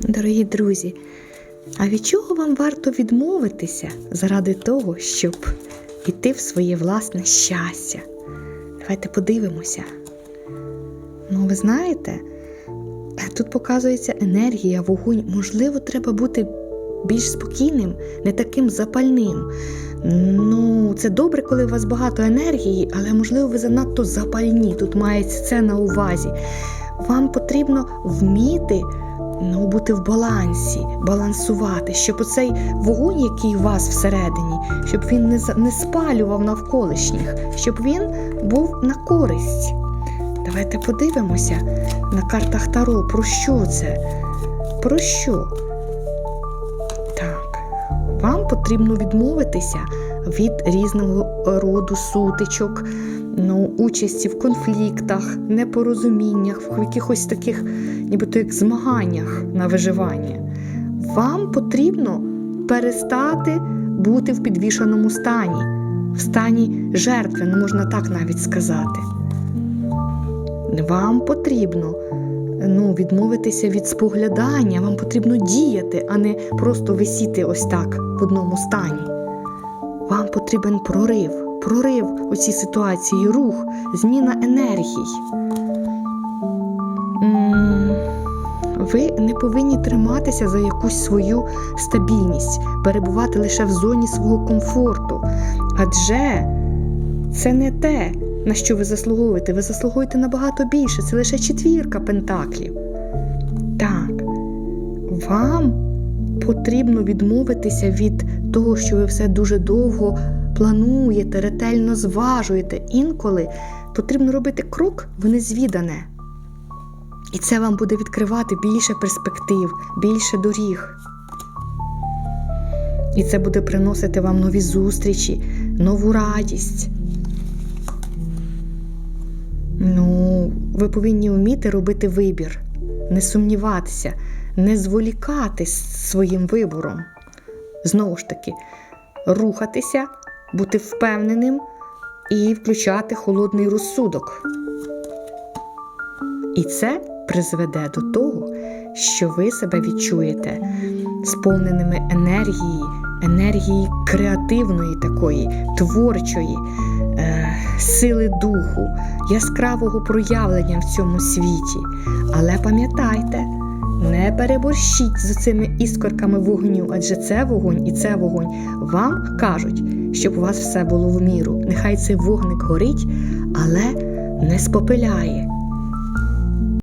Дорогі друзі, а від чого вам варто відмовитися заради того, щоб іти в своє власне щастя? Давайте подивимося. Ну, ви знаєте, тут показується енергія, вогонь. Можливо, треба бути більш спокійним, не таким запальним. Ну, це добре, коли у вас багато енергії, але можливо ви занадто запальні. Тут мається це на увазі. Вам потрібно вміти ну, бути в балансі, балансувати, щоб оцей вогонь, який у вас всередині, щоб він не, не спалював навколишніх, щоб він був на користь. Давайте подивимося на картах Таро, про що це? Про що? Так, вам потрібно відмовитися від різного роду сутичок, ну, участі в конфліктах, непорозуміннях, в якихось таких, нібито як змаганнях на виживання. Вам потрібно перестати бути в підвішеному стані, в стані жертви, ну можна так навіть сказати. Вам потрібно ну, відмовитися від споглядання, вам потрібно діяти, а не просто висіти ось так в одному стані. Вам потрібен прорив, прорив у цій ситуації, рух, зміна енергій. Ви не повинні триматися за якусь свою стабільність, перебувати лише в зоні свого комфорту. Адже це не те, на що ви заслуговуєте. Ви заслуговуєте набагато більше. Це лише четвірка пентаклів. Так, вам потрібно відмовитися від того, що ви все дуже довго плануєте, ретельно зважуєте. Інколи потрібно робити крок в незвідане. І це вам буде відкривати більше перспектив, більше доріг. І це буде приносити вам нові зустрічі, нову радість. Ну, ви повинні вміти робити вибір, не сумніватися, не зволікати своїм вибором. Знову ж таки, рухатися, бути впевненим і включати холодний розсудок. І це призведе до того, що ви себе відчуєте сповненими енергії, енергії креативної такої, творчої, е, сили духу, яскравого проявлення в цьому світі. Але пам'ятайте, не переборщіть з цими іскорками вогню, адже це вогонь і це вогонь. Вам кажуть, щоб у вас все було в міру. Нехай цей вогник горить, але не спопиляє.